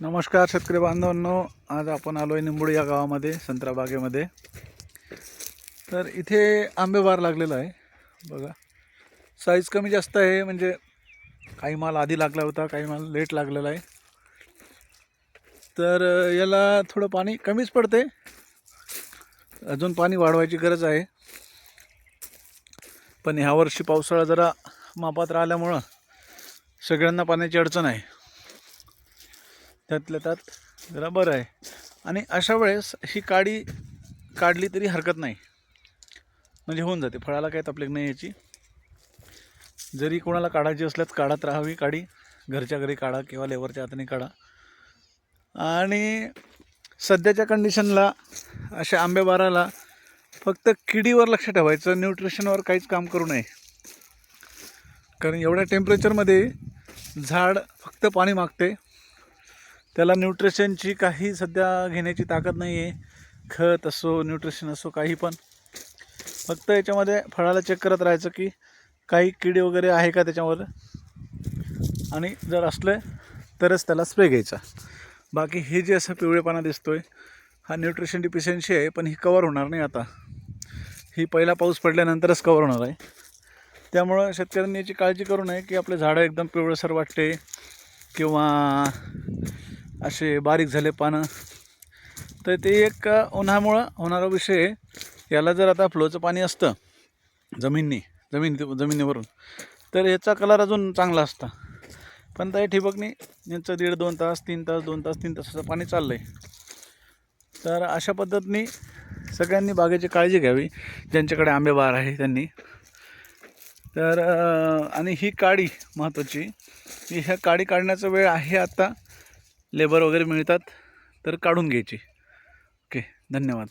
नमस्कार शेतकरी बांधवांनो आज आपण आलो आहे निंबोडी या गावामध्ये संत्रा बागेमध्ये. तर इथे आंबेबार लागलेला आहे. बघा साईज कमी जास्त आहे म्हणजे काही माल आधी लागला होता काही माल लेट लागलेला आहे. तर याला थोडं पाणी कमीच पडते अजून पाणी वाढवायची गरज आहे. पण ह्या वर्षी पावसाळा जरा मापात राहिल्यामुळं सगळ्यांना पाण्याची अडचण आहे. त्यातल्या त्यात जरा बरं आहे. आणि अशा वेळेस ही काडी काढली तरी हरकत नाही. म्हणजे होऊन जाते. फळाला काही तकलीफ नाही याची. जरी कोणाला काढायची असल्यास काढत राहावी काडी. घरच्या घरी काढा किंवा लेबरच्या हाताने काढा. आणि सध्याच्या कंडिशनला अशा आंबेबाराला फक्त किडीवर लक्ष ठेवायचं. न्यूट्रिशनवर काहीच काम करू नये. कारण एवढ्या टेम्परेचरमध्ये झाड फक्त पाणी मागते. त्याला न्यूट्रिशनची काही सध्या घेण्याची ताकद नाही आहे खत असो न्यूट्रिशन असो काही पण. फक्त याच्यामध्ये फळाला चेक करत राहायचं की काही किडे वगैरे आहे का त्याच्यावर? आणि जर असले तरच त्याला स्प्रे घ्यायचा. बाकी हे जे असं पिवळेपणा दिसतो आहे हा न्यूट्रिशन डिफिशियन्सी आहे पण ही कवर होणार नाही आता. ही पहिला पाऊस पडल्यानंतरच कवर होणार आहे. त्यामुळं शेतकऱ्यांनी याची काळजी करू नये की आपले झाडं एकदम पिवळसर वाटते किंवा असे बारीक झाले पानं. तर ते एक उन्हामुळं होणारा विषय याला जर आता फ्लोचं पाणी असतं जमिनी जमीन जमिनीवरून तर याचा कलर अजून चांगला असता. पण त्या ठिबकनी यांचं दीड दोन तास तीन तास दोन तास तीन तासाचं पाणी चाललं आहे तर अशा पद्धतीने सगळ्यांनी बागेची काळजी घ्यावी ज्यांच्याकडे आंबेबार आहे त्यांनी. तर आणि ही काडी महत्त्वाची ह्या काडी काढण्याचा वेळ आहे आता लेबर वगैरे मिळतात तर काढून घ्यायची. ओके धन्यवाद.